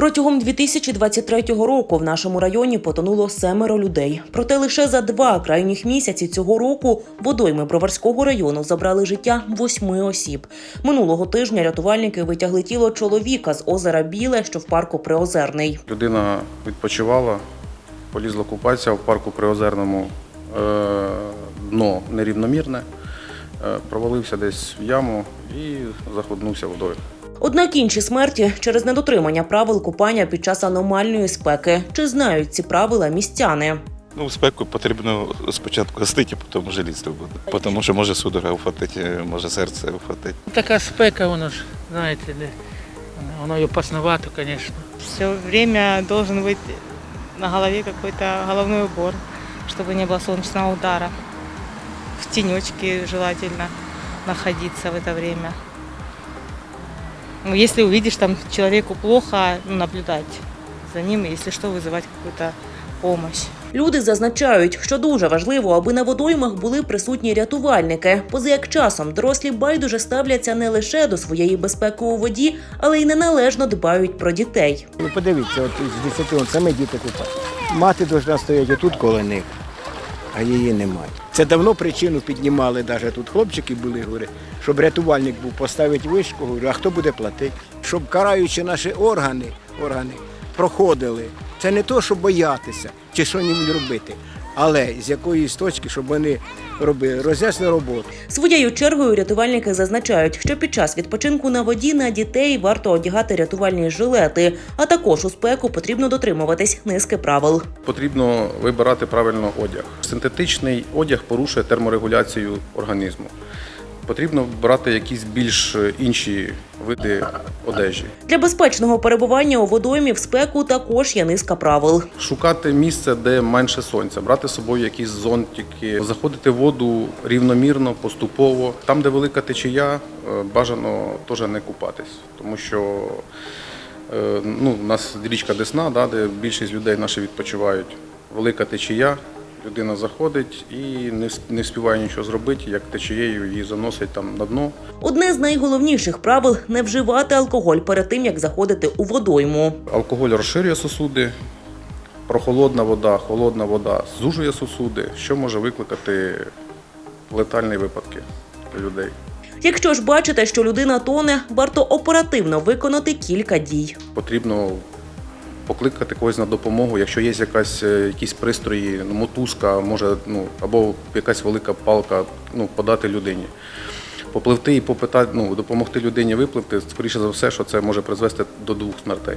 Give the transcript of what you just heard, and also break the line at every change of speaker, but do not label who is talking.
Протягом 2023 року в нашому районі потонуло семеро людей. Проте лише за два крайніх місяці цього року водойми Броварського району забрали життя восьми осіб. Минулого тижня рятувальники витягли тіло чоловіка з озера Біле, що в парку Приозерний.
Людина відпочивала, полізла купатися в парку Приозерному, е, дно нерівномірне, е, провалився десь в яму і захлебнувся водою.
Однак інші смерті через недотримання правил купання під час аномальної спеки. Чи знають ці правила містяни?
Ну, в спеку потрібно спочатку гастити, потім вже лізти в воду. Тому що може судорога вхватити, може серце вхватити.
Така спека, воно ж, знаєте, не, воно і опасновато, звісно.
Все время должен быть на голове какой-то головной убор, чтобы не было солнечного удара. В тенечке желательно находиться в это время. Ну, если увидишь там человеку плохо, ну, наблюдать за ним, если что, вызывать какую-то помощь.
Люди зазначають, що дуже важливо, аби на водоймах були присутні рятувальники. Поза як часом дорослі байдуже ставляться не лише до своєї безпеки у воді, але й неналежно дбають про дітей.
Ну подивіться, от з 10 саме діти купають. Мати повинна стояти тут коло них, а її немає. Це давно причину піднімали, навіть тут хлопчики були, говорять, щоб рятувальник був поставити вишку, говорю, а хто буде платити? Щоб караючи наші органи, органи проходили. Це не то, щоб боятися чи що робити, але з якоїсь точки, щоб вони робили роз'ясну роботу.
Своєю чергою рятувальники зазначають, що під час відпочинку на воді на дітей варто одягати рятувальні жилети, а також у спеку потрібно дотримуватись низки правил.
Потрібно вибирати правильно одяг. Синтетичний одяг порушує терморегуляцію організму. Потрібно брати якісь більш інші види одежі.
Для безпечного перебування у водоймі в спеку також є низка правил.
Шукати місце, де менше сонця, брати з собою якісь зонтики, заходити в воду рівномірно, поступово. Там, де велика течія, е, бажано теж не купатись, тому що е, ну, у нас річка Десна, да, де більшість людей наші відпочивають. Велика течія, людина заходить і не, не співає нічого зробити, як течією її заносить там на дно.
Одне з найголовніших правил не вживати алкоголь перед тим, як заходити у водойму.
Алкоголь розширює сосуди, прохолодна вода, холодна вода зужує сосуди, що може викликати летальні випадки людей.
Якщо ж бачите, що людина тоне, варто оперативно виконати кілька дій.
Потрібно покликати когось на допомогу, якщо є якась, е, якісь пристрої, ну, мотузка, може, ну, або якась велика палка, ну, подати людині. Попливти і попитати, ну, допомогти людині випливти, скоріше за все, що це може призвести до двох смертей.